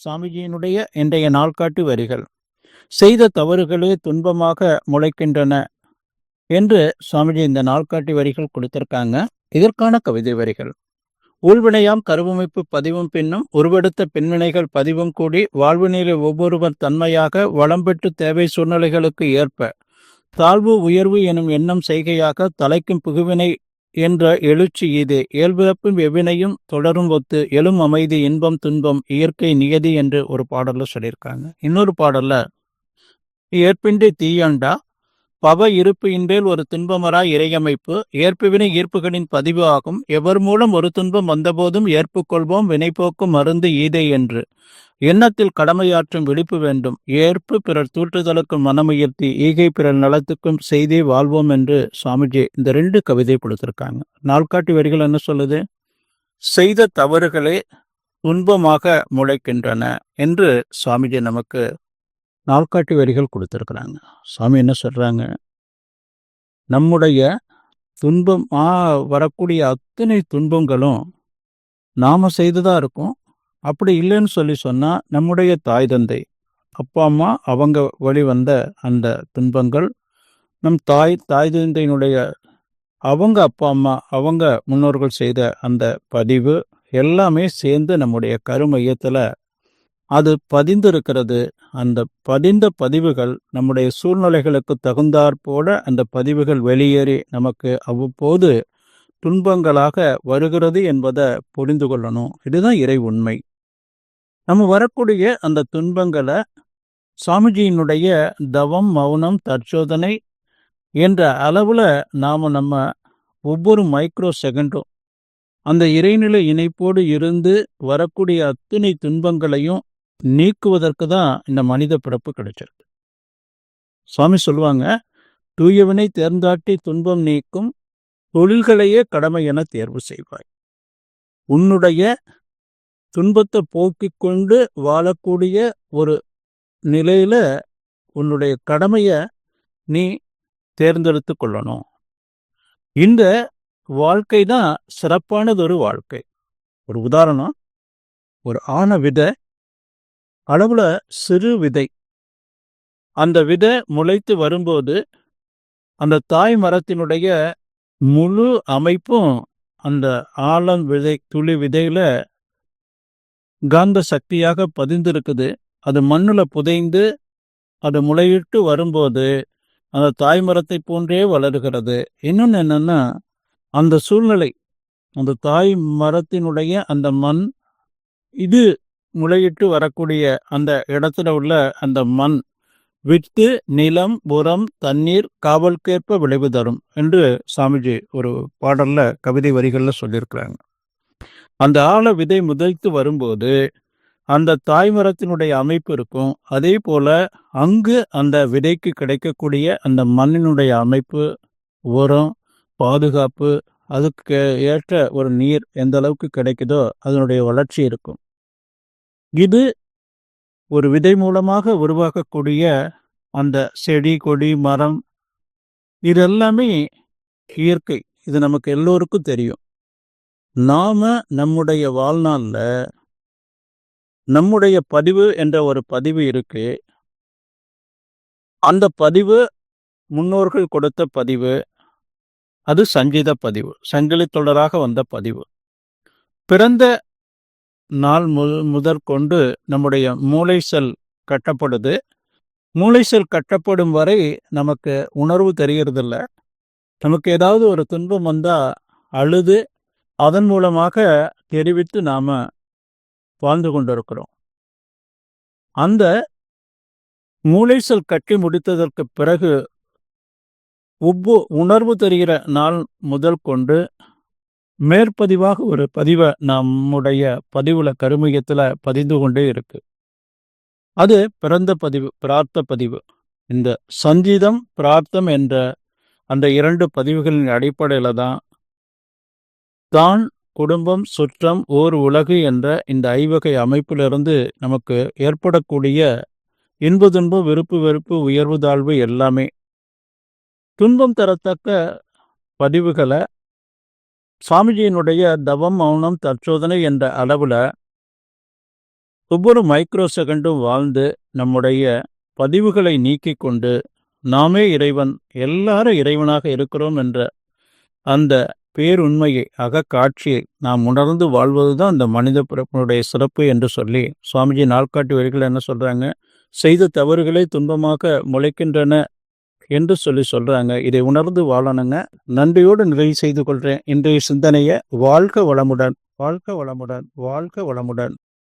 சாமிஜியினுடைய இன்றைய நாள்காட்டு வரிகள். செய்த தவறுகளே துன்பமாக முளைக்கின்றன என்று சுவாமிஜி இந்த நாள்காட்டி வரிகள் கொடுத்திருக்காங்க. இதற்கான கவிதை வரிகள். உள்வினையாம் கருவமைப்பு பதிவும் பின்னும் உருவெடுத்த பின்வினைகள் பதிவும் கூடி வாழ்வினிலே ஒவ்வொருவர் தன்மையாக வளம் பெற்று தேவை சூழ்நிலைகளுக்கு ஏற்ப தாழ்வு உயர்வு எனும் எண்ணம் செய்கையாக தலைக்கும் புகுவினை என்ற எழுச்சி இது. இயல்பிறப்பும் எவ்வினையும் தொடரும் ஒத்து எழும் அமைதி இன்பம் துன்பம் இயற்கை நியதி என்று ஒரு பாடல்ல சொல்லியிருக்காங்க. இன்னொரு பாடல்ல ஏற்பின்றி தீயண்டா பவ இருப்பு இன்றேல் ஒரு துன்பமரா இறையமைப்பு ஏற்புவினை ஈர்ப்புகளின் பதிவு ஆகும். எவர் மூலம் ஒரு துன்பம் வந்தபோதும் ஏற்புக்கொள்வோம் வினைப்போக்கும் மருந்து ஈதை என்று. எண்ணத்தில் கடமையாற்றும் விழிப்பு வேண்டும். ஏற்பு பிறர் தூற்றுதலுக்கும் மனமுயர்த்தி ஈகை பிறர் நலத்துக்கும் செய்தே வாழ்வோம் என்று சுவாமிஜி இந்த ரெண்டு கவிதை கொடுத்துருக்காங்க. நாள்காட்டி வரிகள் என்ன சொல்லுது? செய்த தவறுகளே துன்பமாக முளைக்கின்றன என்று சுவாமிஜி நமக்கு நாள்காட்டி வரிகள் கொடுத்துருக்குறாங்க. சுவாமி என்ன சொல்கிறாங்க நம்முடைய துன்பமா வரக்கூடிய அத்தனை துன்பங்களும் நாம் செய்ததா இருக்கும். அப்படி இல்லைன்னு சொல்லி சொன்னா நம்முடைய தாய் தந்தை அப்பா அம்மா அவங்க வழி வந்த அந்த துன்பங்கள் நம் தாய் தாய் தந்தையினுடைய அவங்க அப்பா அம்மா அவங்க முன்னோர்கள் செய்த அந்த பதிவு எல்லாமே சேர்ந்து நம்முடைய கருமையத்தில் அது பதிந்திருக்கிறது. அந்த பதிந்த பதிவுகள் நம்முடைய சூழ்நிலைகளுக்கு தகுந்தாற்போல அந்த பதிவுகள் வெளியேறி நமக்கு அவ்வப்போது துன்பங்களாக வருகிறது என்பதை புரிந்து கொள்ளணும். இதுதான் இறை உண்மை. நம்ம வரக்கூடிய அந்த துன்பங்களை சாமிஜியினுடைய தவம் மௌனம் தற்சோதனை என்ற அளவில் நாம் நம்ம ஒவ்வொரு மைக்ரோ செகண்டும் அந்த இறைநிலை இணைப்போடு இருந்து வரக்கூடிய அத்தனை துன்பங்களையும் நீக்குவதற்கு தான் இந்த மனித பிறப்பு கிடைச்சிருக்கு. சுவாமி சொல்லுவாங்க தூயவனை தேர்ந்தாட்டி துன்பம் நீக்கும் தொழில்களையே கடமை என தேர்வு செய்வாய். உன்னுடைய துன்பத்தை போக்கிக் கொண்டு வாழக்கூடிய ஒரு நிலையில உன்னுடைய கடமைய நீ தேர்ந்தெடுத்து கொள்ளணும். இந்த வாழ்க்கை தான் சிறப்பானது ஒரு வாழ்க்கை. ஒரு உதாரணம் ஒரு ஆன விதை அளவுல சிறு விதை. அந்த விதை முளைத்து வரும்போது அந்த தாய் மரத்தினுடைய முழு அமைப்பும் அந்த ஆழம் விதை துளி விதையில காந்த சக்தியாக பதிந்திருக்குது. அது மண்ணுல புதைந்து அது முளையிட்டு வரும்போது அந்த தாய்மரத்தை போன்றே வளருகிறது. இன்னொன்று என்னன்னா அந்த சூழ்நிலை அந்த தாய் மரத்தினுடைய அந்த மண் இது முளையிட்டு வரக்கூடிய அந்த இடத்துல உள்ள அந்த மண் விட்டு நிலம் உரம் தண்ணீர் காவல்கேற்ப விளைவு தரும் என்று சாமிஜி ஒரு பாடல்ல கவிதை வரிகளில் சொல்லியிருக்கிறாங்க. அந்த ஆழ விதை முதைத்து வரும்போது அந்த தாய்மரத்தினுடைய அமைப்பு இருக்கும். அதே போல அங்கு அந்த விதைக்கு கிடைக்கக்கூடிய அந்த மண்ணினுடைய அமைப்பு உரம் பாதுகாப்பு அதுக்கு ஏற்ற ஒரு நீர் எந்த அளவுக்கு கிடைக்குதோ அதனுடைய வளர்ச்சி இருக்கும். இது ஒரு விதை மூலமாக உருவாக்கக்கூடிய அந்த செடி கொடி மரம் இது எல்லாமே இயற்கை. இது நமக்கு எல்லோருக்கும் தெரியும். நாம நம்முடைய வாழ்நாளில் நம்முடைய பதிவு என்ற ஒரு பதிவு இருக்கு. அந்த பதிவு முன்னோர்கள் கொடுத்த பதிவு அது சங்கீத பதிவு சங்கிலி தொடராக வந்த பதிவு. பிறந்த நாள் மு முதற் கொண்டு நம்முடைய மூளை செல் கட்டப்படுது. மூளை செல் கட்டப்படும் வரை நமக்கு உணர்வு தெரிகிறதில்ல. நமக்கு ஏதாவது ஒரு துன்பம் வந்தால் அழுது அதன் மூலமாக தெரிவித்து நாம் வாழ்ந்து கொண்டிருக்கிறோம். அந்த மூளைசல் கட்டி முடித்ததற்கு பிறகு ஒவ்வொ உணர்வு தெரிகிற நாள் முதல் கொண்டு மேற்பதிவாக ஒரு பதிவை நம்முடைய பதிவுல கருமையத்தில் பதிந்து கொண்டே இருக்கு. அது பிறந்த பதிவு பிரார்த்த பதிவு. இந்த சஞ்சீதம் பிரார்த்தம் என்ற அந்த இரண்டு பதிவுகளின் அடிப்படையில் தான் தான் குடும்பம் சுற்றம் ஓர் உலகு என்ற இந்த ஐவகை அமைப்பிலிருந்து நமக்கு ஏற்படக்கூடிய இன்பு துன்பம் விருப்பு வெறுப்பு உயர்வு தாழ்வு எல்லாமே. துன்பம் தரத்தக்க பதிவுகளை சுவாமிஜியினுடைய தவம் மௌனம் தற்சோதனை என்ற அளவில் ஒவ்வொரு மைக்ரோ செகண்டும் வாழ்ந்து நம்முடைய பதிவுகளை நீக்கிக் கொண்டு நாமே இறைவன் எல்லாரும் இறைவனாக இருக்கிறோம் என்ற அந்த பேருண்மையை அகக்காட்சியை நாம் உணர்ந்து வாழ்வது தான் அந்த மனித பிறப்பினுடைய சிறப்பு என்று சொல்லி சுவாமிஜி நாள்காட்டி வரிகள் என்ன சொல்கிறாங்க செய்த தவறுகளை துன்பமாக முளைக்கின்றன என்று சொல்லி சொல்கிறாங்க இதை உணர்ந்து வாழணுங்க. நன்றியோடு நிறைவு செய்து கொள்கிறேன் இன்றைய சிந்தனையை வாழ்க வளமுடன் வாழ்க வளமுடன் வாழ்க வளமுடன்.